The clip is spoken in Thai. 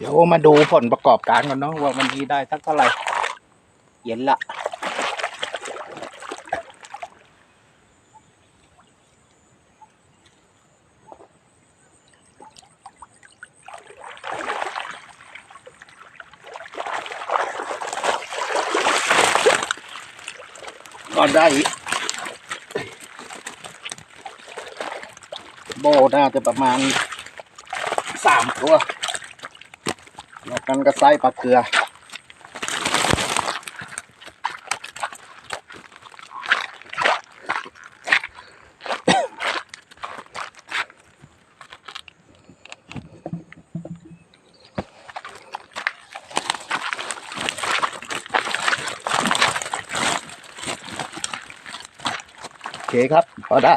เดี๋ยวมาดูผลประกอบการกันเนาะว่าวันนี้ได้สักเท่าไหร่ เย็นละก็ได้ โบน่าจะประมาณสามตัว แล้วกันก็ไส้ปลาเกลือโอเคครับพอได้